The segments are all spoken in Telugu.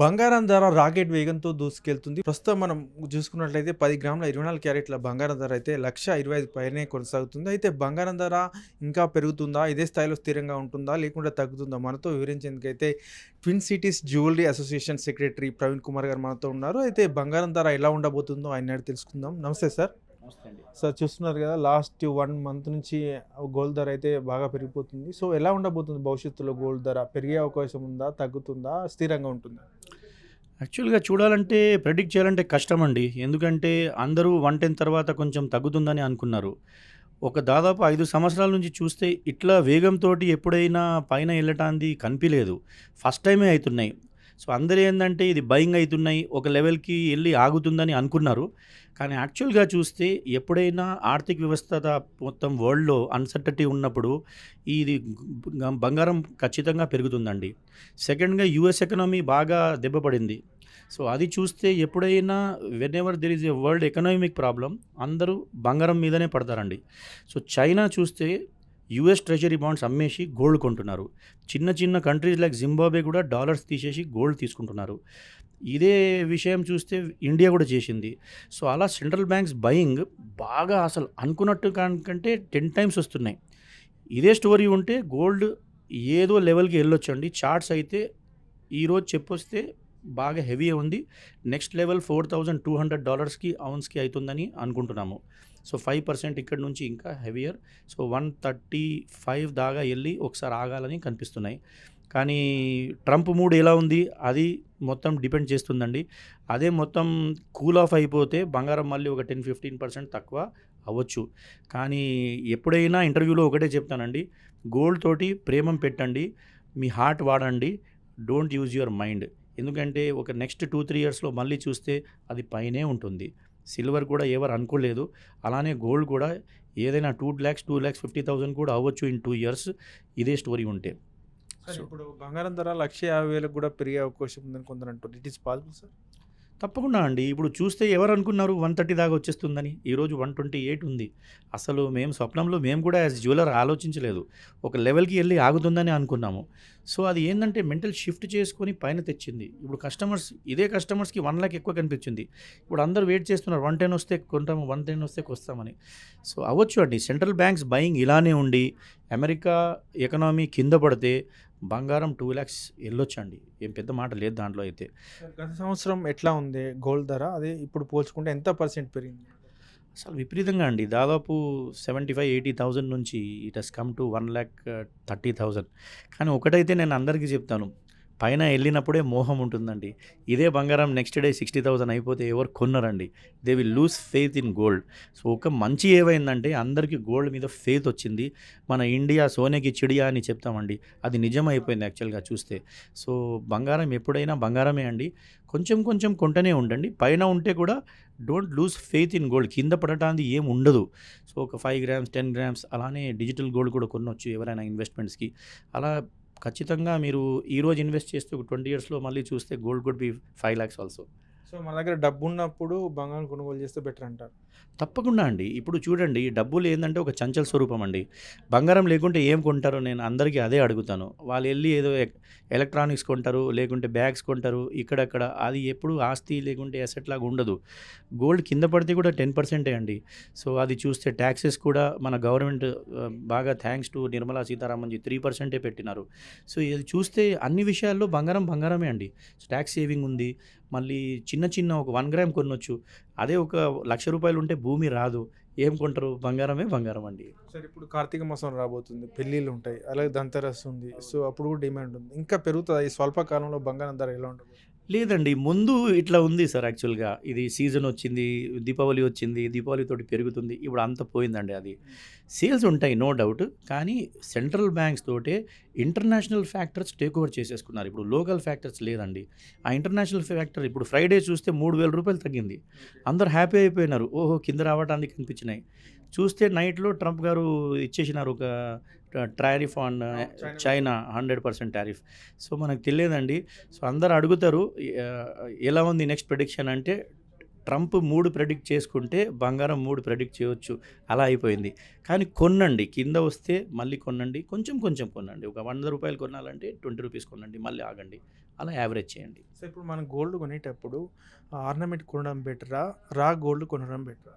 బంగారం ధర రాకెట్ వేగంతో దూసుకెళ్తుంది. ప్రస్తుతం మనం చూసుకున్నట్లయితే పది గ్రాముల ఇరవై నాలుగు క్యారెట్ల బంగారం ధర అయితే లక్ష ఇరవై ఐదు పైనే కొనసాగుతుంది. అయితే బంగారం ధర ఇంకా పెరుగుతుందా? ఇదే స్థాయిలో స్థిరంగా ఉంటుందా? లేకుండా తగ్గుతుందా? మనతో వివరించేందుకైతే twin cities jewellery association secretary Praveen Kumar గారు మనతో ఉన్నారు. అయితే బంగారం ధర ఎలా ఉండబోతుందో ఆయన తెలుసుకుందాం. నమస్తే సార్. సార్ చూస్తున్నారు కదా లాస్ట్ వన్ మంత్ నుంచి గోల్డ్ ధర అయితే బాగా పెరిగిపోతుంది. సో ఎలా ఉండబోతుంది భవిష్యత్తులో గోల్డ్ ధర? పెరిగే అవకాశం ఉందా? తగ్గుతుందా? స్థిరంగా ఉంటుందా? యాక్చువల్గా చూడాలంటే ప్రెడిక్ట్ చేయాలంటే కష్టం అండి ఎందుకంటే అందరూ వన్ టెన్ తర్వాత కొంచెం తగ్గుతుందని అనుకున్నారు. ఒక దాదాపు ఐదు సంవత్సరాల నుంచి చూస్తే ఇట్లా వేగంతో ఎప్పుడైనా పైన వెళ్ళటానికి కనిపించలేదు ఫస్ట్ టైమే అవుతున్నాయి. సో అందరూ ఏంటంటే ఇది భయంగా అవుతున్నాయి ఒక లెవెల్కి వెళ్ళి ఆగుతుందని అనుకున్నారు. కానీ యాక్చువల్గా చూస్తే ఎప్పుడైనా ఆర్థిక వ్యవస్థ మొత్తం వరల్డ్లో అన్సర్టటీ ఉన్నప్పుడు ఇది బంగారం ఖచ్చితంగా పెరుగుతుందండి. సెకండ్గా యుఎస్ ఎకనామీ బాగా దెబ్బపడింది సో అది చూస్తే ఎప్పుడైనా whenever there is a world economic problem అందరూ బంగారం మీదనే పడతారండి. సో చైనా చూస్తే యుఎస్ ట్రెజరీ బాండ్స్ అమ్మేసి గోల్డ్ కొంటున్నారు. చిన్న చిన్న కంట్రీస్ లైక్ జింబాబే కూడా డాలర్స్ తీసేసి గోల్డ్ తీసుకుంటున్నారు. ఇదే విషయం చూస్తే ఇండియా కూడా చేసింది. సో అలా సెంట్రల్ బ్యాంక్స్ బయింగ్ బాగా అసలు అనుకున్నట్టు కంటే టెన్ టైమ్స్ వస్తున్నాయి. ఇదే స్టోరీ ఉంటే గోల్డ్ ఏదో లెవెల్కి వెళ్ళొచ్చండి. చార్ట్స్ అయితే ఈరోజు చెప్పొస్తే బాగా హెవీ ఉంది. Next level four thousand two hundred డాలర్స్కి అవున్స్కి అవుతుందని అనుకుంటున్నాము. సో ఫైవ్ పర్సెంట్ ఇక్కడ నుంచి ఇంకా heavier so one thirty five దాకా వెళ్ళి ఒకసారి ఆగాలని కనిపిస్తున్నాయి. కానీ ట్రంప్ మూడ్ ఎలా ఉంది? అది మొత్తం డిపెండ్ చేస్తుందండి. అదే మొత్తం కూల్ ఆఫ్ అయిపోతే బంగారం మళ్ళీ ఒక టెన్ ఫిఫ్టీన్ పర్సెంట్ తక్కువ అవ్వచ్చు. కానీ ఎప్పుడైనా ఇంటర్వ్యూలో ఒకటే చెప్తానండి. గోల్డ్ తోటి ప్రేమం పెట్టండి. మీ హార్ట్ వాడండి. Don't use your mind. ఎందుకంటే ఒక నెక్స్ట్ టూ త్రీ ఇయర్స్లో మళ్ళీ చూస్తే అది పైనే ఉంటుంది. సిల్వర్ కూడా ఎవరు అనుకోలేదు. అలానే గోల్డ్ కూడా ఏదైనా two lakhs two lakhs fifty thousand కూడా అవ్వచ్చు ఇన్ టూ ఇయర్స్. ఇదే స్టోరీ ఉంటే. ఇప్పుడు బంగారం ధర లక్ష యాభై వేలకు కూడా పెరిగే అవకాశం ఉందని కొందరు అంటారు ఇట్ ఈస్ పాసిబుల్ సార్ తప్పకుండా అండి. ఇప్పుడు చూస్తే ఎవరు అనుకున్నారు వన్ థర్టీ దాకా వచ్చేస్తుందని? ఈరోజు వన్ ట్వంటీ ఎయిట్ ఉంది. అసలు మేము స్వప్నంలో మేము కూడా యాజ్ జ్యువెలర్ ఆలోచించలేదు. ఒక లెవెల్కి వెళ్ళి ఆగుతుందని అనుకున్నాము. సో అది ఏంటంటే మెంటల్ షిఫ్ట్ చేసుకొని పైన తెచ్చింది. ఇప్పుడు కస్టమర్స్ ఇదే కస్టమర్స్కి వన్ ల్యాక్ ఎక్కువ కనిపించింది. ఇప్పుడు అందరూ వెయిట్ చేస్తున్నారు. వన్ టెన్ వస్తే కొంటాము వన్ టెన్ వస్తే వస్తామని సో అవ్వచ్చు అండి. సెంట్రల్ బ్యాంక్స్ బయింగ్ ఇలానే ఉండి అమెరికా ఎకనామీ కింద పడితే బంగారం టూ ల్యాక్స్ వెళ్ళొచ్చండి. ఏం పెద్ద మాట లేదు దాంట్లో అయితే. గత సంవత్సరం ఎట్లా ఉంది గోల్డ్ ధర? అదే ఇప్పుడు పోల్చుకుంటే ఎంత పర్సెంట్ పెరిగింది? అసలు విపరీతంగా అండి. దాదాపు సెవెంటీ ఫైవ్ ఎయిటీ థౌజండ్ నుంచి it has come to one lakh thirty thousand కానీ ఒకటైతే నేను అందరికీ చెప్తాను. పైన వెళ్ళినప్పుడే మోహం ఉంటుందండి. ఇదే బంగారం నెక్స్ట్ డే సిక్స్టీ థౌసండ్ అయిపోతే ఎవరు కొన్నారండి. They will lose faith in gold so ఒక మంచి ఏమైందంటే అందరికీ గోల్డ్ మీద ఫెయిత్ వచ్చింది. మన ఇండియా సోనేకి చిడియా అని చెప్తామండి. అది నిజం అయిపోయింది యాక్చువల్గా చూస్తే. సో బంగారం ఎప్పుడైనా బంగారమే అండి. కొంచెం కొంచెం కొంటనే ఉండండి. పైన ఉంటే కూడా don't lose faith in gold కింద పడటానికి ఏం ఉండదు. సో ఒక ఫైవ్ గ్రామ్స్ టెన్ గ్రామ్స్ అలానే డిజిటల్ గోల్డ్ కూడా కొనవచ్చు ఎవరైనా ఇన్వెస్ట్మెంట్స్కి అలా ఖచ్చితంగా మీరు ఈరోజు ఇన్వెస్ట్ చేస్తే ఒక ట్వంటీ ఇయర్స్లో మళ్ళీ చూస్తే gold good be five lakhs also so మన దగ్గర డబ్బు ఉన్నప్పుడు బంగారం కొనుగోలు చేస్తే బెటర్ అంటారు. తప్పకుండా అండి. ఇప్పుడు చూడండి డబ్బులు ఏంటంటే ఒక చంచల స్వరూపం అండి. బంగారం లేకుంటే ఏం కొంటారో నేను అందరికీ అదే అడుగుతాను. వాళ్ళు వెళ్ళి ఏదో ఎక్- ఎలక్ట్రానిక్స్ కొంటారు లేకుంటే బ్యాగ్స్ కొంటారు ఇక్కడక్కడ. అది ఎప్పుడు ఆస్తి లేకుంటే అసెట్ లాగా ఉండదు. గోల్డ్ కింద పడితే కూడా టెన్ పర్సెంటే అండి. సో అది చూస్తే ట్యాక్సెస్ కూడా మన గవర్నమెంట్ బాగా thanks to Nirmala Sitharaman ji three పర్సెంటే పెట్టినారు. సో ఇది చూస్తే అన్ని విషయాల్లో బంగారం బంగారమే అండి. ట్యాక్స్ సేవింగ్ ఉంది మళ్ళీ చిన్న చిన్న ఒక వన్ గ్రామ్ కొనొచ్చు. అదే ఒక లక్ష రూపాయలు ఉంటే భూమి రాదు. ఏం కొంటారు? బంగారమే బంగారం అండి. సార్ ఇప్పుడు కార్తీక మాసం రాబోతుంది. పెళ్ళిళ్ళు ఉంటాయి. అలాగే దంతరస్ ఉంది. సో అప్పుడు కూడా డిమాండ్ ఉంది. ఇంకా పెరుగుతుంది? ఈ స్వల్ప కాలంలో బంగారం ధర ఎలా ఉంటుంది? లేదండి ముందు ఇట్లా ఉంది సార్ యాక్చువల్గా. ఇది సీజన్ వచ్చింది దీపావళి వచ్చింది దీపావళి తోటి పెరుగుతుంది ఇప్పుడు అంత పోయిందండి అది. సేల్స్ ఉంటాయి నో డౌట్ కానీ సెంట్రల్ బ్యాంక్స్ తోటే ఇంటర్నేషనల్ ఫ్యాక్టర్స్ టేక్ ఓవర్ చేసేసుకున్నారు. ఇప్పుడు లోకల్ ఫ్యాక్టర్స్ లేదండి. ఆ ఇంటర్నేషనల్ ఫ్యాక్టర్ ఇప్పుడు ఫ్రైడే చూస్తే మూడు వేల రూపాయలు తగ్గింది. అందరు హ్యాపీ అయిపోయినారు. ఓహో కింద రావడానికి కనిపించినాయి చూస్తే నైట్లో ట్రంప్ గారు ఇచ్చేసినారు ఒక tariff on China hundred percent tariff. So మనకు తెలియదండి. సో అందరు అడుగుతారు "ఆ, ఎలా ఉంది నెక్స్ట్ ప్రిడిక్షన్ అంటే ట్రంప్ మూడు ప్రెడిక్ట్ చేసుకుంటే బంగారం మూడు ప్రెడిక్ట్ చేయొచ్చు. అలా అయిపోయింది. కానీ కొనండి కింద వస్తే మళ్ళీ కొనండి కొంచెం కొంచెం కొనండి ఒక వంద రూపాయలు కొనాలంటే ట్వంటీ రూపీస్ కొనండి మళ్ళీ ఆగండి. అలా యావరేజ్ చేయండి. సో ఇప్పుడు మనం గోల్డ్ కొనేటప్పుడు ఆర్నమెంట్ కొనడం బెటరా? రా గోల్డ్ కొనడం బెటరా?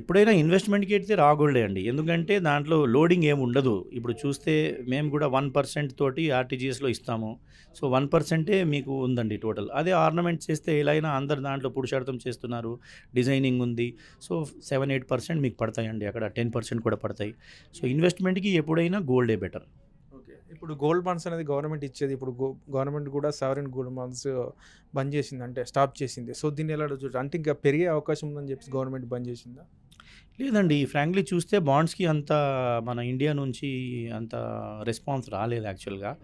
ఎప్పుడైనా ఇన్వెస్ట్మెంట్కి అయితే రా గోల్డే అండి. ఎందుకంటే దాంట్లో లోడింగ్ ఏమి ఉండదు. ఇప్పుడు చూస్తే మేము కూడా వన్ పర్సెంట్ తోటి ఆర్టీజీఎస్లో ఇస్తాము. సో వన్ పర్సెంటే మీకు ఉందండి టోటల్ అదే ఆర్నమెంట్ చేస్తే ఎలా అయినా అందరు దాంట్లో పురుషార్థం చేస్తున్నారు. డిజైనింగ్ ఉంది. సో సెవెన్ ఎయిట్ పర్సెంట్ మీకు పడతాయండి. అక్కడ టెన్ పర్సెంట్ కూడా పడతాయి. సో ఇన్వెస్ట్మెంట్కి ఎప్పుడైనా గోల్డే బెటర్ ఓకే. ఇప్పుడు గోల్డ్ బాండ్స్ అనేది గవర్నమెంట్ ఇచ్చేది. ఇప్పుడు గవర్నమెంట్ కూడా సావరెన్ గోల్డ్ బాండ్స్ బంద్ చేసింది. అంటే స్టాప్ చేసింది. సో దీన్ని ఎలా చూడండి అంటే ఇంకా పెరిగే అవకాశం ఉందని చెప్పి గవర్నమెంట్ బంద్ చేసిందా? లేదండి ఫ్రాంక్లీ చూస్తే బాండ్స్కి అంత మన ఇండియా నుంచి అంత రెస్పాన్స్ రాలేదు యాక్చువల్గా.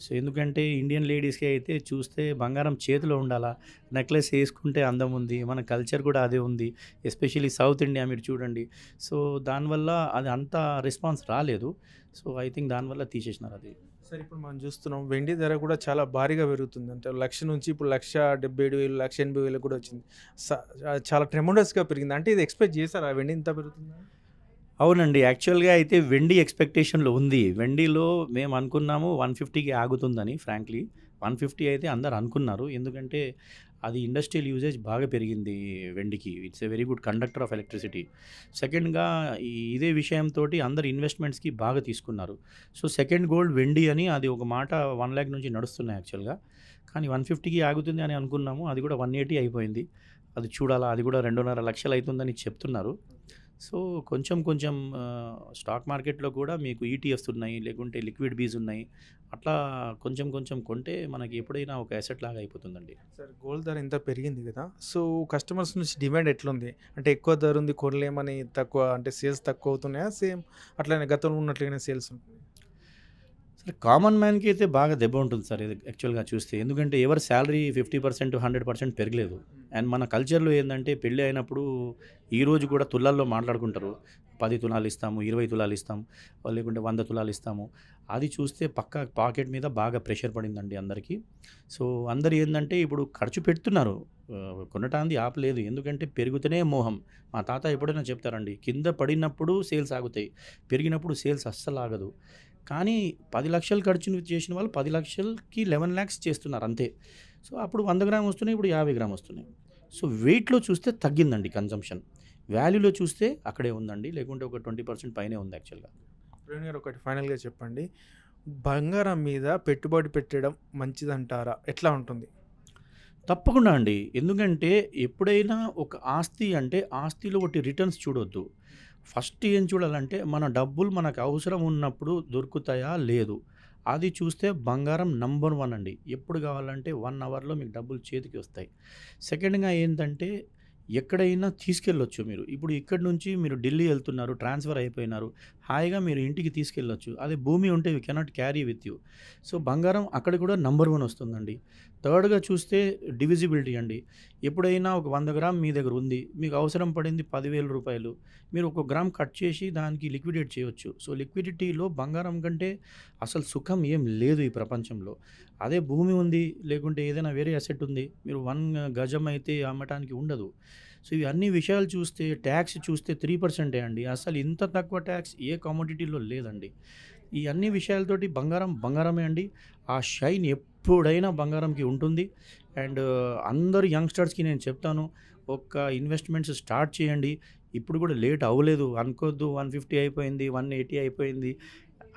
సో ఎందుకంటే ఇండియన్ లేడీస్కి అయితే చూస్తే బంగారం చేతిలో ఉండాలా? నెక్లెస్ వేసుకుంటే అందం ఉంది మన కల్చర్ కూడా అదే ఉంది ఎస్పెషల్లీ సౌత్ ఇండియా మీరు చూడండి. సో దానివల్ల అది అంత రెస్పాన్స్ రాలేదు. సో ఐ థింక్ దానివల్ల తీసేసినారు అది. సరే ఇప్పుడు మనం చూస్తున్నాం వెండి ధర కూడా చాలా భారీగా పెరుగుతుంది. అంటే లక్ష నుంచి ఇప్పుడు లక్ష డెబ్బై ఏడు వేలు లక్ష ఎనభై వేలు కూడా వచ్చింది. చాలా ట్రెమండస్గా పెరిగింది. అంటే ఇది ఎక్స్పెక్ట్ చేశారా? వెండి ఇంత పెరుగుతుందా? అవునండి. యాక్చువల్గా అయితే వెండి ఎక్స్పెక్టేషన్లో ఉంది. వెండిలో మేము అనుకున్నాము వన్ ఫిఫ్టీకి ఆగుతుందని ఫ్రాంక్లీ. వన్ ఫిఫ్టీ అయితే అందరు అనుకున్నారు. ఎందుకంటే అది ఇండస్ట్రియల్ యూజేజ్ బాగా పెరిగింది వెండికి. It's a very good conductor of electricity సెకండ్గా ఇదే విషయంతో అందరు ఇన్వెస్ట్మెంట్స్కి బాగా తీసుకున్నారు. సో సెకండ్ గోల్డ్ వెండి అని అది ఒక మాట వన్ ల్యాక్ నుంచి నడుస్తున్నాయి యాక్చువల్గా కానీ వన్ ఫిఫ్టీకి ఆగుతుంది అని అనుకున్నాము. అది కూడా వన్ ఎయిటీ అయిపోయింది. అది చూడాలా అది కూడా రెండున్నర లక్షలు అవుతుందని చెప్తున్నారు. సో కొంచెం కొంచెం స్టాక్ మార్కెట్లో కూడా మీకు ఈటీఎఫ్స్ ఉన్నాయి లేకుంటే లిక్విడ్ బీజ్ ఉన్నాయి. అట్లా కొంచెం కొంచెం కొంటే మనకి ఎప్పుడైనా ఒక అసెట్ లాగా అయిపోతుందండి. సార్ గోల్డ్ ధర ఇంత పెరిగింది కదా? సో కస్టమర్స్ నుంచి డిమాండ్ ఎట్లుంది? అంటే ఎక్కువ ధర ఉంది కొనలేమని తక్కువ అంటే సేల్స్ తక్కువ అవుతున్నాయా? సేమ్ అట్లనే గతంలో ఉన్నట్లుగానే సేల్స్ ఉంటుంది సార్ కామన్ మ్యాన్కి అయితే బాగా దెబ్బ ఉంటుంది సార్ ఇది యాక్చువల్గా చూస్తే. ఎందుకంటే ఎవరి salary fifty percent hundred percent పెరగలేదు. అండ్ మన కల్చర్లో ఏంటంటే పెళ్ళి అయినప్పుడు ఈరోజు కూడా తులాల్లో మాట్లాడుకుంటారు. పది తులాలు ఇస్తాము ఇరవై తులాలు ఇస్తాము లేకుంటే వంద తులాలు ఇస్తాము. అది చూస్తే పక్క పాకెట్ మీద బాగా ప్రెషర్ పడిందండి అందరికీ. సో అందరు ఏంటంటే ఇప్పుడు ఖర్చు పెడుతున్నారు. కొనటానికి ఆపలేదు. ఎందుకంటే పెరుగుతూనే మోహం. మా తాత ఎప్పుడైనా చెప్తారండి కింద పడినప్పుడు సేల్స్ ఆగుతాయి. పెరిగినప్పుడు సేల్స్ అస్సలు ఆగదు. కానీ పది లక్షలు ఖర్చు చేసిన వాళ్ళు పది లక్షలకి లెవెన్ ల్యాక్స్ చేస్తున్నారు అంతే. సో అప్పుడు వంద గ్రామ్ వస్తున్నాయి ఇప్పుడు యాభై గ్రామ్ వస్తున్నాయి. సో వెయిట్లో చూస్తే తగ్గిందండి కన్జంప్షన్ వాల్యూలో చూస్తే అక్కడే ఉందండి లేకుంటే ఒక ట్వంటీ పర్సెంట్ పైనే ఉంది యాక్చువల్గా గారు ఒకటి ఫైనల్గా చెప్పండి. బంగారం మీద పెట్టుబడి పెట్టడం మంచిదంటారా? ఎట్లా ఉంటుంది? తప్పకుండా అండి. ఎందుకంటే ఎప్పుడైనా ఒక ఆస్తి అంటే ఆస్తిలో ఒకటి రిటర్న్స్ చూడొద్దు. ఫస్ట్ ఏం చూడాలంటే మన డబ్బులు మనకు అవసరం ఉన్నప్పుడు దొరుకుతాయా? లేదు. అది చూస్తే బంగారం నంబర్ వన్ అండి. ఎప్పుడు కావాలంటే వన్ అవర్లో మీకు డబ్బులు చేతికి వస్తాయి. సెకండ్గా ఏంటంటే ఎక్కడైనా తీసుకెళ్ళొచ్చు మీరు. ఇప్పుడు ఇక్కడ నుంచి మీరు ఢిల్లీ వెళ్తున్నారు ట్రాన్స్ఫర్ అయిపోయినారు. హాయిగా మీరు ఇంటికి తీసుకెళ్ళొచ్చు. అదే భూమి ఉంటే you cannot carry with you so బంగారం అక్కడ కూడా నంబర్ వన్ వస్తుందండి. థర్డ్గా చూస్తే డివిజిబిలిటీ అండి. ఎప్పుడైనా ఒక వంద గ్రామ్ మీ దగ్గర ఉంది. మీకు అవసరం పడింది పదివేల రూపాయలు. మీరు ఒక గ్రామ్ కట్ చేసి దానికి లిక్విడేట్ చేయొచ్చు. సో లిక్విడిటీలో బంగారం కంటే అసలు సుఖం ఏం లేదు ఈ ప్రపంచంలో. అదే భూమి ఉంది లేకుంటే ఏదైనా వేరే అసెట్ ఉంది. మీరు వన్ గజం అయితే అమ్మటానికి ఉండదు. సో ఇవి అన్ని విషయాలు చూస్తే ట్యాక్స్ చూస్తే త్రీ పర్సెంటే అండి. అసలు ఇంత తక్కువ ట్యాక్స్ ఏ కామోడిటీలో లేదండి. ఈ అన్ని విషయాలతోటి బంగారం బంగారమే అండి. ఆ షైన్ ఎప్పుడైనా బంగారంకి ఉంటుంది. అండ్ అందరు యంగ్స్టర్స్కి నేను చెప్తాను ఒక ఇన్వెస్ట్మెంట్స్ స్టార్ట్ చేయండి. ఇప్పుడు కూడా లేట్ అవ్వలేదు. అనుకోవద్దు వన్ ఫిఫ్టీ అయిపోయింది వన్ ఎయిటీ అయిపోయింది.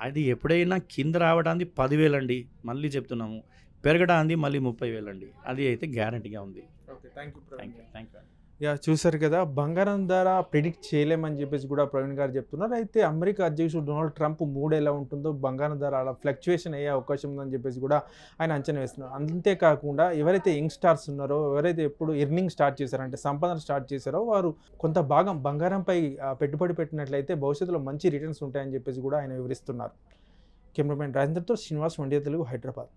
అది ఎప్పుడైనా కింద రావడానికి పదివేలు అండి. మళ్ళీ చెప్తున్నాము. పెరగడానికి మళ్ళీ ముప్పై వేలు అండి. అది అయితే గ్యారంటీగా ఉంది. Okay. Thank you thank you thank you yeah చూసారు కదా బంగారం ధర ప్రిడిక్ట్ చేయలేమని చెప్పేసి కూడా ప్రవీణ్ గారు చెప్తున్నారు. అయితే అమెరికా అధ్యక్షుడు డొనాల్డ్ ట్రంప్ మూడు ఎలా ఉంటుందో బంగారం ధర అలా ఫ్లక్చువేషన్ అయ్యే అవకాశం ఉందని చెప్పేసి కూడా ఆయన అంచనా వేస్తున్నారు. అంతేకాకుండా ఎవరైతే యంగ్ స్టార్స్ ఉన్నారో ఎవరైతే ఎప్పుడు ఎర్నింగ్ స్టార్ట్ చేశారో అంటే సంపాదన స్టార్ట్ చేశారో వారు కొంత భాగం బంగారంపై పెట్టుబడి పెట్టినట్లయితే భవిష్యత్తులో మంచి రిటర్న్స్ ఉంటాయని చెప్పేసి కూడా ఆయన వివరిస్తున్నారు. కెమెరామెన్ రాజేంద్రతో శ్రీనివాస్ వండియ తెలుగు హైదరాబాద్.